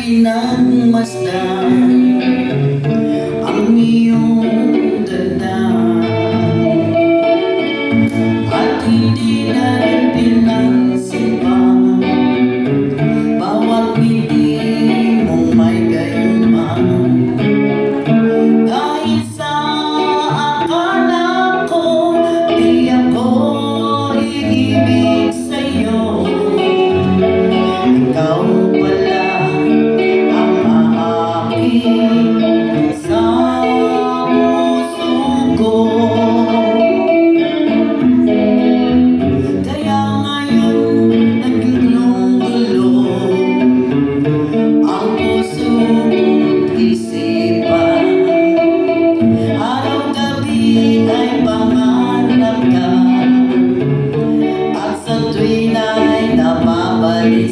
pinagmasdan ang iyong ganda at hindi na tunay na mabalik